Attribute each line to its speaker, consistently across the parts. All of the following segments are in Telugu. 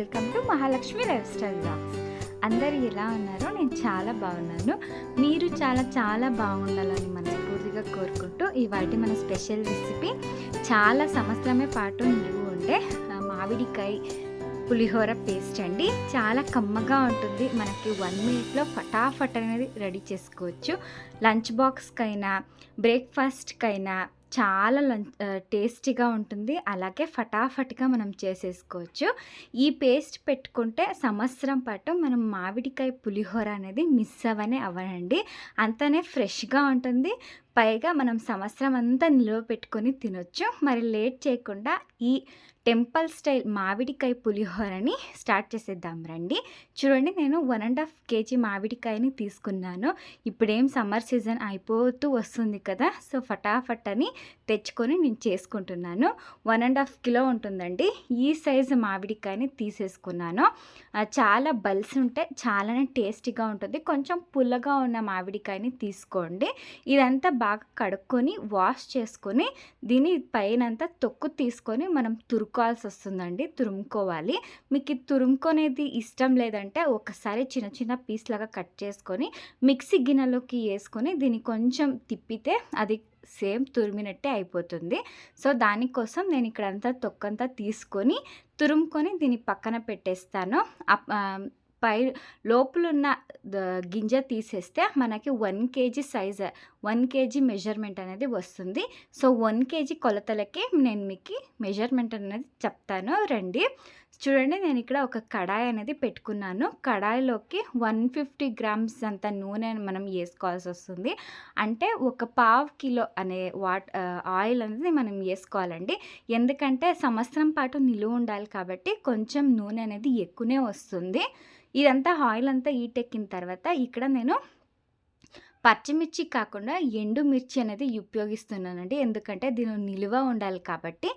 Speaker 1: Welcome to Mahalakshmi lifestyle blogs. అందరు ఎలా ఉన్నారో నేను చాలా బాగున్నాను. మీరు చాలా చాలా బాగుండాలని మనస్ఫూర్తిగా కోరుకుంటూ ఇవాటి మన స్పెషల్ రెసిపీ చాలా సంవత్సరమే పాటు నిలువ ఉండే మామిడికాయ పులిహోర పేస్ట్ అండి. చాలా కమ్మగా ఉంటుంది. మనకి వన్ మినిట్లో ఫటాఫట్ అనేది రెడీ చేసుకోవచ్చు. లంచ్ బాక్స్కైనా బ్రేక్ఫాస్ట్కైనా చాలా లంచ్ టేస్టీగా ఉంటుంది. అలాగే ఫటాఫట్గా మనం చేసేసుకోవచ్చు. ఈ పేస్ట్ పెట్టుకుంటే సంవత్సరం పాటు మనం మామిడికాయ పులిహోర అనేది మిస్ అవ్వనే అవ్వనండి. అంతనే ఫ్రెష్గా ఉంటుంది. పైగా మనం సంవత్సరం అంతా నిలువ పెట్టుకొని తినొచ్చు. మరి లేట్ చేయకుండా ఈ టెంపుల్ స్టైల్ మామిడికాయ పులిహోరని స్టార్ట్ చేసేద్దాం రండి. చూడండి నేను వన్ అండ్ హాఫ్ కేజీ మామిడికాయని తీసుకున్నాను. ఇప్పుడేం సమ్మర్ సీజన్ అయిపోతూ వస్తుంది కదా సో ఫటాఫట్ అని తెచ్చుకొని నేను చేసుకుంటున్నాను. వన్ అండ్ హాఫ్ కిలో ఉంటుందండి. ఈ సైజు మామిడికాయని తీసేసుకున్నాను. చాలా బల్స్ ఉంటే చాలానే టేస్టీగా ఉంటుంది. కొంచెం పుల్లగా ఉన్న మామిడికాయని తీసుకోండి. ఇదంతా బాగా కడుక్కొని వాష్ చేసుకొని దీని పైనంతా తొక్కు తీసుకొని మనం తురుక్కోవాల్సి వస్తుందండి తురుముకోవాలి. మీకు ఇది తురుముకొనేది ఇష్టం లేదంటే ఒకసారి చిన్న చిన్న పీస్ లాగా కట్ చేసుకొని మిక్సీ గిన్నెలోకి వేసుకొని దీన్ని కొంచెం తిప్పితే అది సేమ్ తురిమినట్టే అయిపోతుంది. సో దానికోసం నేను ఇక్కడ అంతా తొక్కంతా తీసుకొని తురుముకొని దీన్ని పక్కన పెట్టేస్తాను. అప్- పై లోపలున్న గింజ తీసేస్తే మనకి one KG size one KG measurement అనేది వస్తుంది. సో వన్ కేజీ కొలతలకి నేను మీకు మెజర్మెంట్ అనేది చెప్తాను. రండి. చూడండి నేను ఇక్కడ ఒక కడాయి అనేది పెట్టుకున్నాను. కడాయిలోకి వన్ ఫిఫ్టీ గ్రామ్స్ అంత నూనె మనం వేసుకోవాల్సి వస్తుంది. అంటే ఒక పావు కిలో అనే వాట్ ఆయిల్ అనేది మనం వేసుకోవాలండి. ఎందుకంటే సంవత్సరం పాటు నిలువ ఉండాలి కాబట్టి కొంచెం నూనె అనేది ఎక్కువనే వస్తుంది. ఇదంతా ఆయిల్ అంతా ఈటెక్కిన తర్వాత ఇక్కడ నేను పచ్చిమిర్చి కాకుండా ఎండు మిర్చి అనేది ఉపయోగిస్తున్నానండి. ఎందుకంటే దీని నిలువ ఉండాలి కాబట్టి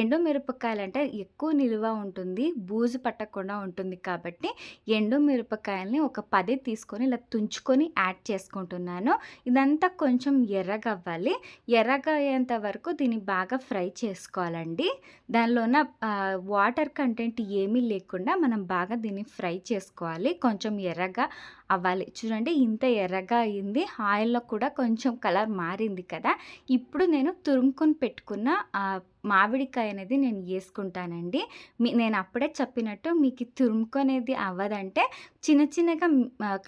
Speaker 1: ఎండు మిరపకాయలు అంటే ఎక్కువ నిలువ ఉంటుంది బూజు పట్టకుండా ఉంటుంది కాబట్టి ఎండు మిరపకాయల్ని ఒక పది తీసుకొని ఇలా తుంచుకొని యాడ్ చేసుకుంటున్నాను. ఇదంతా కొంచెం ఎర్రగా అవ్వాలి ఎర్రగా అయ్యేంత వరకు దీన్ని బాగా ఫ్రై చేసుకోవాలండి. దానిలో ఉన్న వాటర్ కంటెంట్ ఏమీ లేకుండా మనం బాగా దీన్ని ఫ్రై చేసుకోవాలి. కొంచెం ఎర్రగా అవ్వాలి. చూడండి ఇంత ఎర్రగా అయింది. ఆయిల్లో కూడా కొంచెం కలర్ మారింది కదా. ఇప్పుడు నేను తురుముకొని పెట్టుకున్న మామిడికాయ అనేది నేను వేసుకుంటానండి మీ నేను అప్పుడే చెప్పినట్టు మీకు తురుముకునేది అవ్వదంటే చిన్న చిన్నగా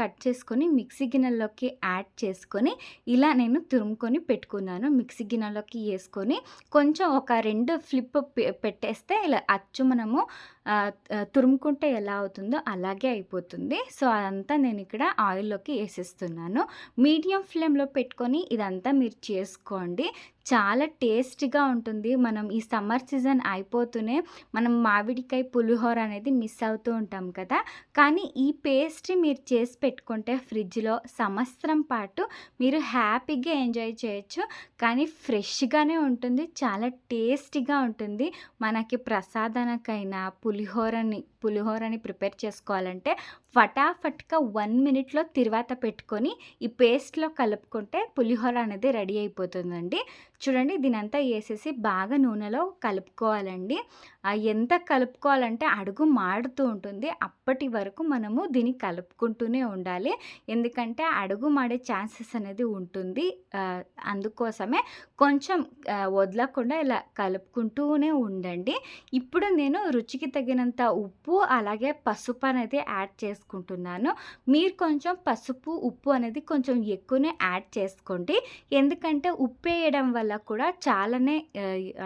Speaker 1: కట్ చేసుకొని మిక్సీ గిన్నెలోకి యాడ్ చేసుకొని ఇలా నేను తురుముకొని పెట్టుకున్నాను. మిక్సీ గిన్నెలోకి వేసుకొని కొంచెం ఒక రెండు ఫ్లిప్ పెట్టేస్తే ఇలా అచ్చు మనము తురుముకుంటే ఎలా అవుతుందో అలాగే అయిపోతుంది. సో అదంతా నేను ఇక్కడ ఆయిల్లోకి వేసేస్తున్నాను మీడియం ఫ్లేమ్లో పెట్టుకొని ఇదంతా మీరు చేసుకోండి. చాలా టేస్టీగా ఉంటుంది. మనం ఈ సమ్మర్ సీజన్ అయిపోతూనే మనం మామిడికాయ పులిహోర అనేది మిస్ అవుతూ ఉంటాం కదా. కానీ ఈ పేస్ట్రీ మీరు చేసి పెట్టుకుంటే ఫ్రిడ్జ్లో సంవత్సరం పాటు మీరు హ్యాపీగా ఎంజాయ్ చేయొచ్చు. కానీ ఫ్రెష్గానే ఉంటుంది చాలా టేస్టీగా ఉంటుంది. మనకి ప్రసాదానికైనా పులిహోరని పులిహోరని ప్రిపేర్ చేసుకోవాలంటే ఫటాఫట్గా వన్ మినిట్లో తిరువాత పెట్టుకొని ఈ పేస్ట్లో కలుపుకుంటే పులిహోర అనేది రెడీ అయిపోతుందండి. చూడండి దీనంతా వేసేసి బాగా నూనెలో కలుపుకోవాలండి. ఎంత కలుపుకోవాలంటే అడుగు మాడుతూ ఉంటుంది. అప్పటి వరకు మనము దీన్ని కలుపుకుంటూనే ఉండాలి. ఎందుకంటే అడుగు మాడే ఛాన్సెస్ అనేది ఉంటుంది. అందుకోసమే కొంచెం వదలకుండా ఇలా కలుపుకుంటూనే ఉండండి. ఇప్పుడు నేను రుచికి తగినంత ఉప్పు అలాగే పసుపు అనేది యాడ్ చేసుకుంటున్నాను. మీరు కొంచెం పసుపు ఉప్పు అనేది కొంచెం ఎక్కువనే యాడ్ చేసుకోండి. ఎందుకంటే ఉప్పు వేయడం వల్ల కూడా చాలానే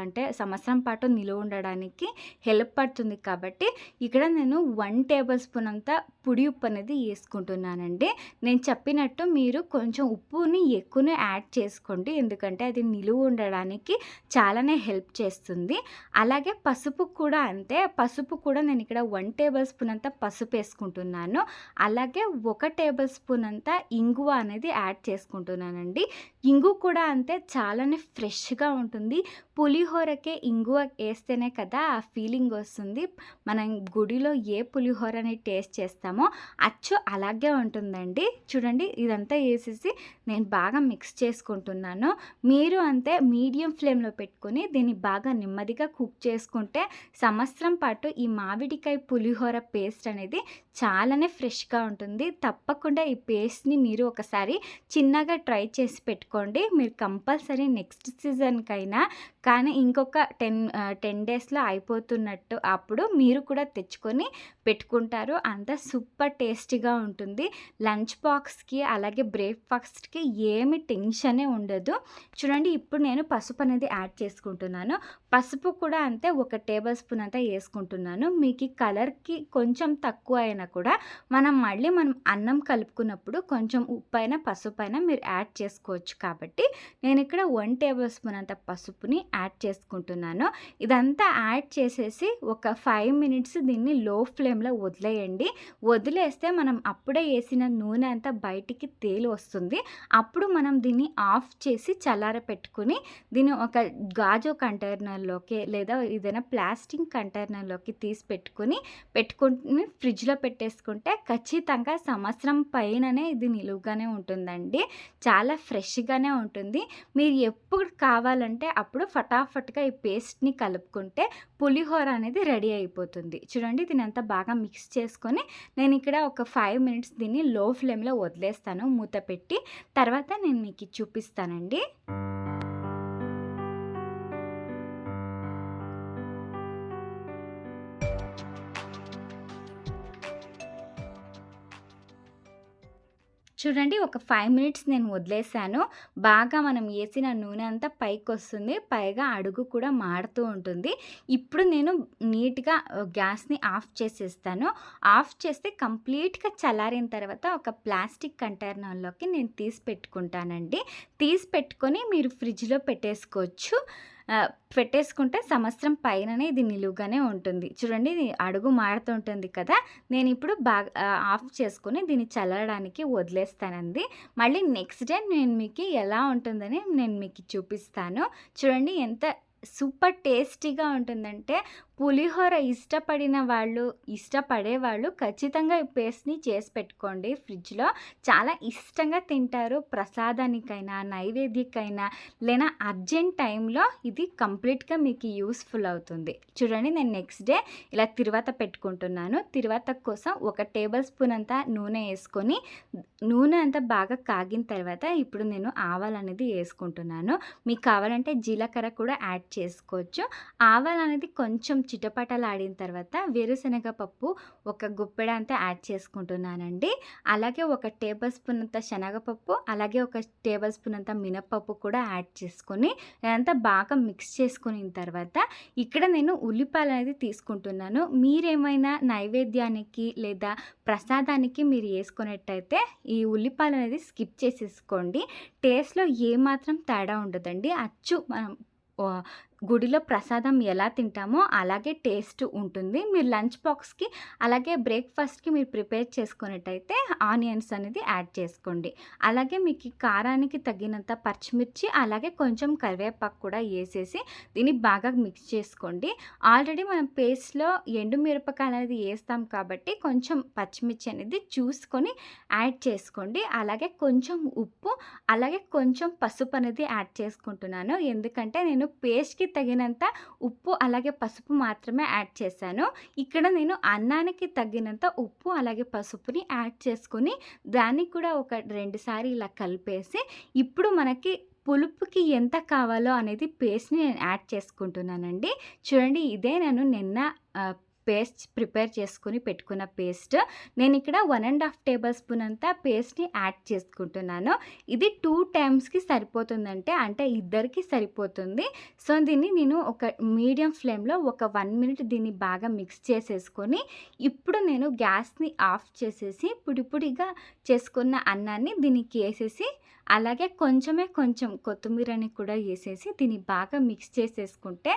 Speaker 1: అంటే సంవత్సరం పాటు నిలువ ఉండడానికి హెల్ప్ పడుతుంది కాబట్టి ఇక్కడ నేను వన్ టేబుల్ స్పూన్ అంతా పొడి ఉప్పు అనేది వేసుకుంటున్నానండి. నేను చెప్పినట్టు మీరు కొంచెం ఉప్పుని ఎక్కువనే యాడ్ చేసుకోండి. ఎందుకంటే అది నిలువ ఉండడానికి చాలానే హెల్ప్ చేస్తుంది. అలాగే పసుపు కూడా అంతే. పసుపు కూడా నేను ఇక్కడ వన్ టేబుల్ స్పూన్ అంతా పసుపు వేసుకుంటున్నాను. అలాగే ఒక టేబుల్ స్పూన్ అంతా ఇంగువ అనేది యాడ్ చేసుకుంటున్నానండి. ఇంగు కూడా అంతే. చాలానే ఫ్రెష్గా ఉంటుంది. పులిహోరకే ఇంగువ వేస్తేనే కదా ఆ ఆ ఫీలింగ్ వస్తుంది. మనం గుడిలో ఏ పులిహోరని టేస్ట్ చేస్తామో అచ్చు అలాగే ఉంటుందండి. చూడండి ఇదంతా వేసేసి నేను బాగా మిక్స్ చేసుకుంటున్నాను. మీరు అంతే మీడియం ఫ్లేమ్లో పెట్టుకొని దీన్ని బాగా నెమ్మదిగా కుక్ చేసుకుంటే సంవత్సరం పాటు ఈ మామిడికాయ పులిహోర పేస్ట్ అనేది చాలానే ఫ్రెష్గా ఉంటుంది. తప్పకుండా ఈ పేస్ట్ని మీరు ఒకసారి చిన్నగా ట్రై చేసి పెట్టుకోండి. మీరు కంపల్సరీ నెక్స్ట్ సీజన్కైనా కానీ. ఇంకొక టెన్ టెన్ డేస్లో అయిపోతున్నట్టు అప్పుడు మీరు కూడా తెచ్చుకొని పెట్టుకుంటారు. అంత సూపర్ టేస్టీగా ఉంటుంది. లంచ్ బాక్స్కి అలాగే బ్రేక్ఫాస్ట్కి ఏమి టెన్షనే ఉండదు. చూడండి ఇప్పుడు నేను పసుపు అనేది యాడ్ చేసుకుంటున్నాను. పసుపు కూడా అంతే ఒక టేబుల్ స్పూన్ అంతా వేసుకుంటున్నాను. మీకు కలర్కి కొంచెం తక్కువ అయినా కూడా మనం మళ్ళీ మనం అన్నం కలుపుకున్నప్పుడు కొంచెం ఉప్పు అయినా పసుపు అయినా మీరు యాడ్ చేసుకోవచ్చు కాబట్టి నేను ఇక్కడ వన్ టేబుల్ స్పూన్ అంత పసుపుని యాడ్ చేసుకుంటున్నాను. ఇదంతా యాడ్ చేసేసి ఒక ఫైవ్ మినిట్స్ దీన్ని లో ఫ్లేమ్లో వదిలేయండి. వదిలేస్తే మనం అప్పుడే వేసిన నూనె అంతా బయటికి తేలి వస్తుంది. అప్పుడు మనం దీన్ని ఆఫ్ చేసి చల్లార పెట్టుకుని దీన్ని ఒక గాజు కంటైనర్లోకి లేదా ఏదైనా ప్లాస్టిక్ కంటైనర్లోకి తీసి పెట్టుకుని పెట్టుకుని ఫ్రిడ్జ్లో పెట్టేసుకుంటే ఖచ్చితంగా సంవత్సరం పైననే ఇది నిలువుగానే ఉంటుందండి. చాలా ఫ్రెష్గానే ఉంటుంది. మీరు ఎప్పుడు కావాలంటే అప్పుడు ఫటాఫట్గా ఈ పేస్ట్ని కలుపుకుంటే పులిహోర అనేది రెడీ అయిపోతుంది. చూడండి దీని అంతా బాగా మిక్స్ చేసుకొని నేను ఇక్కడ ఒక ఫైవ్ మినిట్స్ దీన్ని లో ఫ్లేమ్లో వదిలేస్తాను. మూత పెట్టి తర్వాత నేను మీకు చూపిస్తానండి. చూడండి ఒక ఫైవ్ మినిట్స్ నేను వదిలేసాను బాగా మనం వేసిన నూనె అంతా పైకి వస్తుంది పైగా అడుగు కూడా మారుతూ ఉంటుంది. ఇప్పుడు నేను నీట్గా గ్యాస్ని ఆఫ్ చేసేస్తాను. ఆఫ్ చేస్తే కంప్లీట్గా చల్లారిన తర్వాత ఒక ప్లాస్టిక్ కంటైనర్లోకి నేను తీసి పెట్టుకుంటానండి. తీసి పెట్టుకొని మీరు ఫ్రిడ్జ్లో పెట్టేసుకోవచ్చు. పెట్టేసుకుంటే సంవత్సరం పైననే ఇది నిలువుగానే ఉంటుంది. చూడండి ఇది అడుగు మారుతుంటుంది కదా. నేను ఇప్పుడు బాగా ఆఫ్ చేసుకుని దీన్ని చల్లడానికి వదిలేస్తానండి. మళ్ళీ నెక్స్ట్ డే నేను మీకు ఎలా ఉంటుందని నేను మీకు చూపిస్తాను. చూడండి ఎంత సూపర్ టేస్టీగా ఉంటుందంటే పులిహోర ఇష్టపడిన వాళ్ళు ఇష్టపడే వాళ్ళు ఖచ్చితంగా ఈ పేస్ట్ని చేసి పెట్టుకోండి. ఫ్రిడ్జ్లో చాలా ఇష్టంగా తింటారు. ప్రసాదానికైనా నైవేద్యకైనా లేదా అర్జెంట్ టైంలో ఇది కంప్లీట్గా మీకు యూస్ఫుల్ అవుతుంది. చూడండి నేను నెక్స్ట్ డే ఇలా తిరువాత పెట్టుకుంటున్నాను. తిరువాత కోసం ఒక టేబుల్ స్పూన్ అంతా నూనె వేసుకొని నూనె అంతా బాగా కాగిన తర్వాత ఇప్పుడు నేను ఆవాలు అనేది వేసుకుంటున్నాను. మీకు కావాలంటే జీలకర్ర కూడా యాడ్ చేసుకోవచ్చు. ఆవాలు అనేది కొంచెం చిటపటలాడిన తర్వాత వేరుశనగ పప్పు ఒక గుప్పెడ అంతా యాడ్ చేసుకుంటున్నానండి. అలాగే ఒక టేబుల్ స్పూన్ అంత శనగపప్పు అలాగే ఒక టేబుల్ స్పూన్ అంత మినపప్పు కూడా యాడ్ చేసుకొని అదంతా బాగా మిక్స్ చేసుకున్న తర్వాత ఇక్కడ నేను ఉల్లిపాయలు అనేది తీసుకుంటున్నాను. మీరేమైనా నైవేద్యానికి లేదా ప్రసాదానికి మీరు వేసుకున్నట్టయితే ఈ ఉల్లిపాయలు అనేది స్కిప్ చేసేసుకోండి. టేస్ట్లో ఏమాత్రం తేడా ఉండదండి. అచ్చు మనం గుడిలో ప్రసాదం ఎలా తింటామో అలాగే టేస్ట్ ఉంటుంది. మీరు లంచ్ బాక్స్కి అలాగే బ్రేక్ఫాస్ట్కి మీరు ప్రిపేర్ చేసుకున్నట్టయితే ఆనియన్స్ అనేది యాడ్ చేసుకోండి. అలాగే మీకు కారానికి తగినంత పచ్చిమిర్చి అలాగే కొంచెం కరివేపాకు కూడా వేసేసి దీన్ని బాగా మిక్స్ చేసుకోండి. ఆల్రెడీ మనం పేస్ట్లో ఎండుమిరపకాయలు అనేది వేస్తాం కాబట్టి కొంచెం పచ్చిమిర్చి అనేది చూసుకొని యాడ్ చేసుకోండి. అలాగే కొంచెం ఉప్పు అలాగే కొంచెం పసుపు అనేది యాడ్ చేసుకుంటున్నాను. ఎందుకంటే నేను పేస్ట్కి తగినంత ఉప్పు అలాగే పసుపు మాత్రమే యాడ్ చేశాను. ఇక్కడ నేను అన్నానికి తగినంత ఉప్పు అలాగే పసుపుని యాడ్ చేసుకుని దాన్ని కూడా ఒక రెండుసారి ఇలా కలిపేసి ఇప్పుడు మనకి పులుపుకి ఎంత కావాలో అనేది పేస్ట్ని నేను యాడ్ చేసుకుంటున్నానండి. చూడండి ఇదే నేను నిన్న పేస్ట్ ప్రిపేర్ చేసుకుని పెట్టుకున్న పేస్ట్ నేను ఇక్కడ one and half tablespoon అంతా పేస్ట్ని యాడ్ చేసుకుంటున్నాను. ఇది టూ టైమ్స్కి సరిపోతుందంటే అంటే ఇద్దరికి సరిపోతుంది. సో దీన్ని నేను ఒక మీడియం ఫ్లేమ్లో ఒక వన్ మినిట్ దీన్ని బాగా మిక్స్ చేసేసుకొని ఇప్పుడు నేను గ్యాస్ని ఆఫ్ చేసేసి పొడి పొడిగా చేసుకున్న అన్నాన్ని దీనికి వేసేసి అలాగే కొంచెమే కొంచెం కొత్తిమీరని కూడా వేసేసి దీన్ని బాగా మిక్స్ చేసేసుకుంటే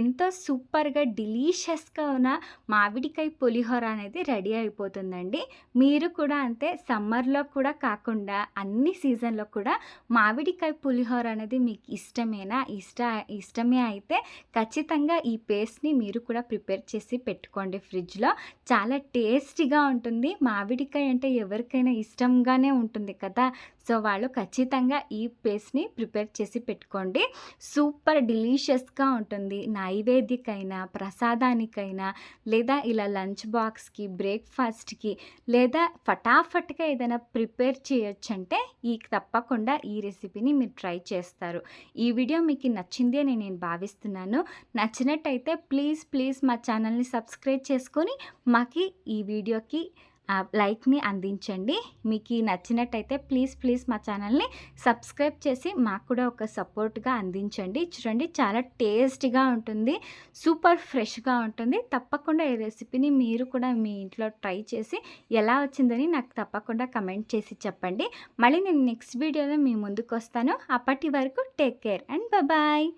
Speaker 1: ఎంతో సూపర్గా డిలీషియస్గా ఉన్న మామిడికాయ పులిహోర అనేది రెడీ అయిపోతుందండి. మీరు కూడా అంతే సమ్మర్లో కూడా కాకుండా అన్ని సీజన్లో కూడా మామిడికాయ పులిహోర అనేది మీకు ఇష్టమేనా ఇష్ట ఇష్టమే అయితే ఖచ్చితంగా ఈ పేస్ట్ని మీరు కూడా ప్రిపేర్ చేసి పెట్టుకోండి ఫ్రిడ్జ్లో. చాలా టేస్టీగా ఉంటుంది. మామిడికాయ అంటే ఎవరికైనా ఇష్టంగానే ఉంటుంది కదా. సో వాళ్ళు ఖచ్చితంగా ఈ పేస్ట్ని ప్రిపేర్ చేసి పెట్టుకోండి. సూపర్ డిలీషియస్గా ఉంటుంది. నైవేద్యకైనా ప్రసాదానికైనా లేదా ఇలా లంచ్ బాక్స్కి బ్రేక్ఫాస్ట్కి లేదా ఫటాఫట్గా ఏదైనా ప్రిపేర్ చేయొచ్చంటే ఈ తప్పకుండా ఈ రెసిపీని మీరు ట్రై చేస్తారు. ఈ వీడియో మీకు నచ్చింది అని నేను భావిస్తున్నాను. నచ్చినట్టయితే ప్లీజ్ ప్లీజ్ మా ఛానల్ని సబ్స్క్రైబ్ చేసుకొని మాకి ఈ వీడియోకి లైక్ని అందించండి. మీకు నచ్చినట్టయితే ప్లీజ్ ప్లీజ్ మా ఛానల్ని సబ్స్క్రైబ్ చేసి మాకు కూడా ఒక సపోర్ట్గా అందించండి. చూడండి చాలా టేస్టీగా ఉంటుంది. సూపర్ ఫ్రెష్గా ఉంటుంది. తప్పకుండా ఈ రెసిపీని మీరు కూడా మీ ఇంట్లో ట్రై చేసి ఎలా వచ్చిందని నాకు తప్పకుండా కమెంట్ చేసి చెప్పండి. మళ్ళీ నేను నెక్స్ట్ వీడియోలో మీ ముందుకు వస్తాను. అప్పటి వరకు టేక్ కేర్ అండ్ బాయ్